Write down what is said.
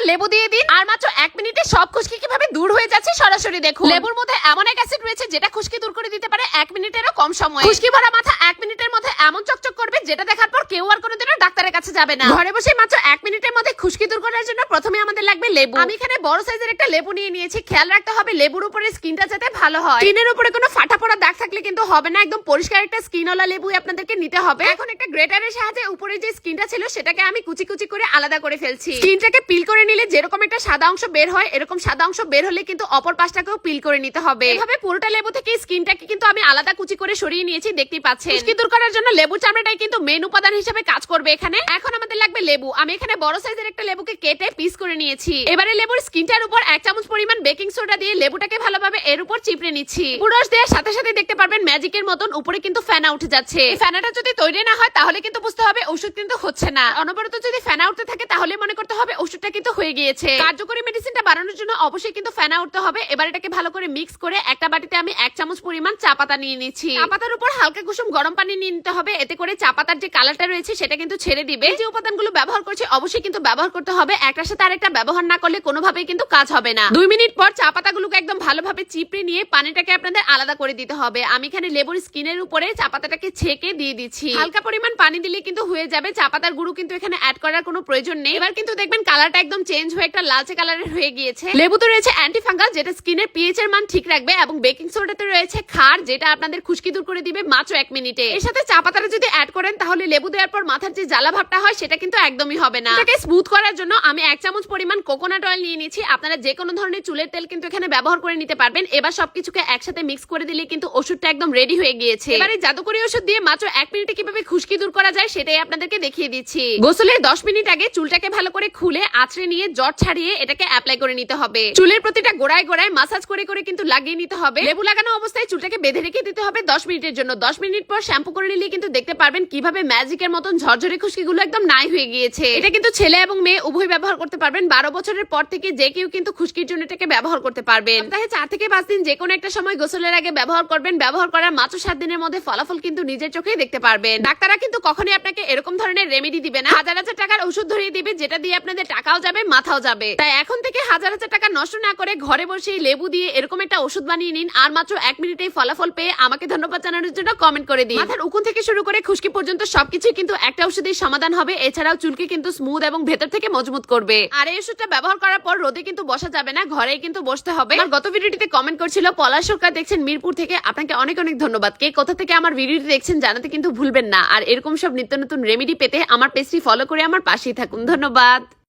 উপর লেবু দিয়ে দিন। আর মাত্র এক মিনিটে সব খুশকি কীভাবে দূর হয়ে যাচ্ছে সরাসরি দেখুন। লেবুর মধ্যে এমন এক অ্যাসিড রয়েছে যেটা খুশকি দূর করে দিতে পারে এক মিনিটেরও কম সময়। খুশকি ভরা মাথা এক মিনিটের মধ্যে এমন চকচক যেটা দেখার পর কেউ আর কোনোদিনও ডাক্তারের কাছে যাবে না। ঘরে বসে মাত্র এক মিনিটের মধ্যে খুশকি দূর করার জন্য প্রথমে আমাদের লাগবে লেবু। আমি এখানে বড় সাইজের একটা লেবু নিয়ে নিয়েছি। খেয়াল রাখতে হবে লেবুর উপরে স্কিনটা যাতে ভালো হয়। স্কিনের উপরে কোনো ফাটা পড়া দাগ থাকলে কিন্তু হবে না। একদম পরিষ্কার একটা স্কিনওয়ালা লেবু আপনাদেরকে নিতে হবে। এখন একটা গ্রেটারের সাহায্যে উপরে যে স্কিনটা ছিল সেটাকে আমি কুচি কুচি করে আলাদা করে ফেলছি। স্কিনটাকে পিল করে নিলে যেরকম একটা সাদা অংশ বের হয় এরকম সাদা অংশ বের হলে কিন্তু অপর পাশটাকেও পিল করে নিতে হবে। এভাবে পুরোটা লেবু থেকে স্কিনটাকে কিন্তু আমি আলাদা কুচি করে সরিয়ে নিয়েছি দেখতেই পাচ্ছেন। খুশকি দূর করার জন্য লেবু চামড়াটাই কিন্তু মেন উপাদান হিসেবে কাজ করবে এখানে। এখন আমাদের লাগবে লেবু। আমি এখানে বড় সাইজের একটা লেবুকে কেটে পিস করে নিয়েছি। এবারে লেবুর স্কিনটার উপর এক চামচ পরিমাণ বেকিং সোডা দিয়ে লেবুটাকে ভালোভাবে এর উপর চিপড়ে নিচ্ছি। পুরস দেওয়ার সাথে সাথে দেখতে পারবেন ম্যাজিকের মতন উপরে কিন্তু ফেনা উঠে যাচ্ছে। ফেনাটা যদি তৈরি না হয়, তাহলে কিন্তু বুঝতে হবে ওষুধ কিন্তু হচ্ছে না। অনবরত যদি ফেনা উঠতে থাকে, তাহলে মনে করতে হবে ওষুধটা কিন্তু হয়ে গিয়েছে। কার্যকরী মেডিসিনটা বানানোর জন্য অবশ্যই কিন্তু ফেনা উঠতে হবে। এবার এটাকে ভালো করে মিক্স করে একটা বাটিতে আমি এক চামচ পরিমাণ চা পাতা নিয়ে নিচ্ছি। চা পাতার উপর হালকা কুসুম গরম পানি নিয়ে নিতে হবে। এতে করে চা পাতার যে কালারটা রয়েছে সেটা কিন্তু ছেড়ে দিবে। যে উপাদানগুলো ব্যবহার করছে, অবশ্যই কিন্তু ব্যবহার করতে হবে। একটার সাথে আরেকটা ব্যবহার না করলে কোনোভাবেই কিন্তু কাজ হবে না। দুই মিনিট পর চা পাতাগুলোকে একদম ভালোভাবে চিপড়ে নিয়ে পানিটাকে আপনাদের আলাদা করে দিতে হবে। আমি এখানে লেবুর স্কিনের উপরে চা পাতাটাকে ছেঁকে দিয়ে দিচ্ছি। হালকা পরিমাণ পানি দিলে কিন্তু হয়ে যাবে। চা পাতার গুঁড়ো কিন্তু এখানে অ্যাড করার কোনো প্রয়োজন নেই। এবার কিন্তু দেখবেন কালারটা একদম চেঞ্জ হয়ে একটা লালচে কালারের হয়ে গিয়েছে। লেবুতে রয়েছে অ্যান্টি ফাঙ্গাল যেটা স্কিনের পিএইচ এর মান ঠিক রাখবে এবং বেকিং সোডাতে রয়েছে ক্ষার, যেটা আপনাদের খুশকি দূর করে দিবে মাত্র এক মিনিটে। এর সাথে চা পাতাটা যদি অ্যাড করেন, তাহলে লেবু দেওয়ার পর মাথার যে জ্বালা ভাবটা হয়, সেটা কিন্তু একদমই হবে না। এটাকে স্মুথ করার জন্য আমি এক চামচ পরিমাণ কোকোনাট অয়েল নিয়ে নিয়েছি আপনারা যে কোনো ধরনের চুলের তেল কিন্তু এখানে ব্যবহার করে নিতে পারবেন। এবার সবকিছুকে একসাথে মিক্স করে দিলে কিন্তু ওষুধটা একদম রেডি হয়ে গিয়েছে। এবারে জাদুকরি ওষুধ দিয়ে মাত্র এক মিনিটে কীভাবে খুশকি দূর করা যায় সেটাই আপনাদেরকে দেখিয়ে দিচ্ছি। গোসলের দশ মিনিট আগে চুলটাকে ভালো করে খুলে আঁচড়ে নিয়ে জট ছাড়িয়ে এটাকে অ্যাপ্লাই করে নিতে হবে। চুলের প্রতিটা গোড়ায় গোড়ায় মাসাজ করে করে কিন্তু লাগিয়ে নিতে হবে। লেবু লাগানো অবস্থায় চুলটাকে বেঁধে রেখে দিতে হবে দশ মিনিটের জন্য। দশ মিনিট পর শ্যাম্পু করে নিলে কিন্তু দেখতে পারবেন কীভাবে ম্যাজিকের মতন ঝরঝরে খুশকিগুলো একদম নাই হয়ে গিয়েছে। এটা কিন্তু ছেলে এবং মেয়ে উভয় ব্যবহার করতে পারবেন। বারো বছরের পর থেকে যে কেউ কিন্তু খুশকির জন্য এটাকে ব্যবহার করতে পারবেন। চার থেকে পাঁচ দিন যে কোনো একটা সময় গোসলের আগে ব্যবহার করবেন। ব্যবহার করার মাত্র সাত দিনের মধ্যে ফলাফল কিন্তু নিজের চোখেই দেখতে পারবেন। ডাক্তাররা কিন্তু কখনোই আপনাকে এরকম ধরনের রেমেডি দিবে না। হাজার হাজার টাকার ওষুধ ধরিয়ে দিবে, যেটা দিয়ে আপনাদের টাকাও যাবে, মাথাও যাবে। তাই এখন থেকে হাজার হাজার টাকা নষ্ট না করে ঘরে বসেই লেবু দিয়ে এরকম একটা ওষুধ বানিয়ে নিন। আর মাত্র এক মিনিটেই ফলাফল পেয়ে আমাকে ধন্যবাদ জানানোর জন্য কমেন্ট করে দিন। মাথার উকুন থেকে শুরু করে খুশকি পর্যন্ত সবকিছুই কিন্তু একটা ওষুধের সমাধান হবে। এছাড়াও চুলকে কিন্তু স্মুথ এবং ভেতর থেকে মজবুত করবে। আর এই ওষুধটা ব্যবহার করার পর রোদে কিন্তু বসা যাবে না, ঘরেই কিন্তু বসতে হবে। গত ভিডিওটিতে কমেন্ট করছিল, পলাশ সরকার দেখছেন মিরপুর থেকে। আপনাকে অনেক অনেক ধন্যবাদ। কে কোথা থেকে আমার ভিডিওটি দেখছেন জানাতে কিন্তু ভুলবেন না। আর এরকম সব নিত্য নতুন রেমেডি পেতে আমার পেজটি ফলো করে আমার পাশেই থাকুন। ধন্যবাদ।